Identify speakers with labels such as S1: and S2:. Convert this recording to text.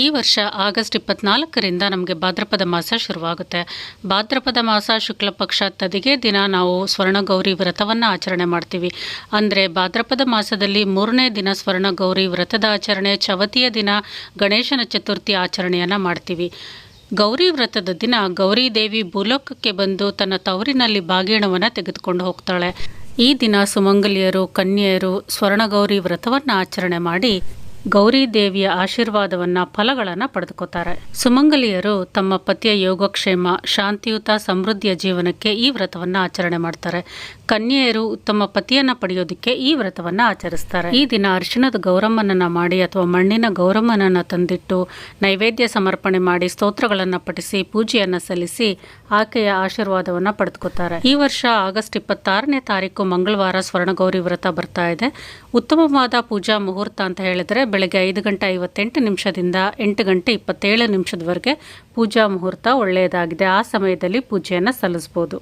S1: ಈ ವರ್ಷ ಆಗಸ್ಟ್ ಇಪ್ಪತ್ನಾಲ್ಕರಿಂದ ನಮಗೆ ಭಾದ್ರಪದ ಮಾಸ ಶುರುವಾಗುತ್ತೆ. ಭಾದ್ರಪದ ಮಾಸ ಶುಕ್ಲ ಪಕ್ಷ ತದಿಗೆ ದಿನ ನಾವು ಸ್ವರ್ಣಗೌರಿ ವ್ರತವನ್ನು ಆಚರಣೆ ಮಾಡ್ತೀವಿ. ಅಂದರೆ ಭಾದ್ರಪದ ಮಾಸದಲ್ಲಿ ಮೂರನೇ ದಿನ ಸ್ವರ್ಣಗೌರಿ ವ್ರತದ ಆಚರಣೆ ಚವತಿಯ ದಿನ ಗಣೇಶನ ಚತುರ್ಥಿ ಆಚರಣೆಯನ್ನು ಮಾಡ್ತೀವಿ. ಗೌರಿ ವ್ರತದ ದಿನ ಗೌರಿ ದೇವಿ ಭೂಲೋಕಕ್ಕೆ ಬಂದು ತನ್ನ ತವರಿನಲ್ಲಿ ಬಾಗಿಣವನ್ನು ತೆಗೆದುಕೊಂಡು ಹೋಗ್ತಾಳೆ. ಈ ದಿನ ಸುಮಂಗಲಿಯರು, ಕನ್ಯೆಯರು ಸ್ವರ್ಣಗೌರಿ ವ್ರತವನ್ನು ಆಚರಣೆ ಮಾಡಿ ಗೌರಿ ದೇವಿಯ ಆಶೀರ್ವಾದವನ್ನ ಫಲಗಳನ್ನು ಪಡೆದುಕೋತಾರೆ. ಸುಮಂಗಲಿಯರು ತಮ್ಮ ಪತಿಯ ಯೋಗಕ್ಷೇಮ, ಶಾಂತಿಯುತ ಸಮೃದ್ಧಿಯ ಜೀವನಕ್ಕೆ ಈ ವ್ರತವನ್ನ ಆಚರಣೆ ಮಾಡ್ತಾರೆ. ಕನ್ಯೆಯರು ತಮ್ಮ ಪತಿಯನ್ನ ಪಡೆಯೋದಕ್ಕೆ ಈ ವ್ರತವನ್ನ ಆಚರಿಸ್ತಾರೆ. ಈ ದಿನ ಅರಿಶಿಣದ ಗೌರಮ್ಮನನ್ನು ಮಾಡಿ ಅಥವಾ ಮಣ್ಣಿನ ಗೌರಮ್ಮನನ್ನು ತಂದಿಟ್ಟು ನೈವೇದ್ಯ ಸಮರ್ಪಣೆ ಮಾಡಿ ಸ್ತೋತ್ರಗಳನ್ನ ಪಠಿಸಿ ಪೂಜೆಯನ್ನ ಸಲ್ಲಿಸಿ ಆಕೆಯ ಆಶೀರ್ವಾದವನ್ನ ಪಡೆದುಕೋತಾರೆ. ಈ ವರ್ಷ ಆಗಸ್ಟ್ ಇಪ್ಪತ್ತಾರನೇ ತಾರೀಕು ಮಂಗಳವಾರ ಸ್ವರ್ಣಗೌರಿ ವ್ರತ ಬರ್ತಾ ಇದೆ. ಉತ್ತಮವಾದ ಪೂಜಾ ಮುಹೂರ್ತ ಅಂತ ಹೇಳಿದ್ರೆ ಬೆಳಗ್ಗೆ ಐದು ಗಂಟೆ ಐವತ್ತೆಂಟು ನಿಮಿಷದಿಂದ ಎಂಟು ಗಂಟೆ ಇಪ್ಪತ್ತೇಳು ನಿಮಿಷದವರೆಗೆ ಪೂಜಾ ಮುಹೂರ್ತ ಒಳ್ಳೆಯದಾಗಿದೆ. ಆ ಸಮಯದಲ್ಲಿ ಪೂಜೆಯನ್ನು ಸಲ್ಲಿಸ್ಬೋದು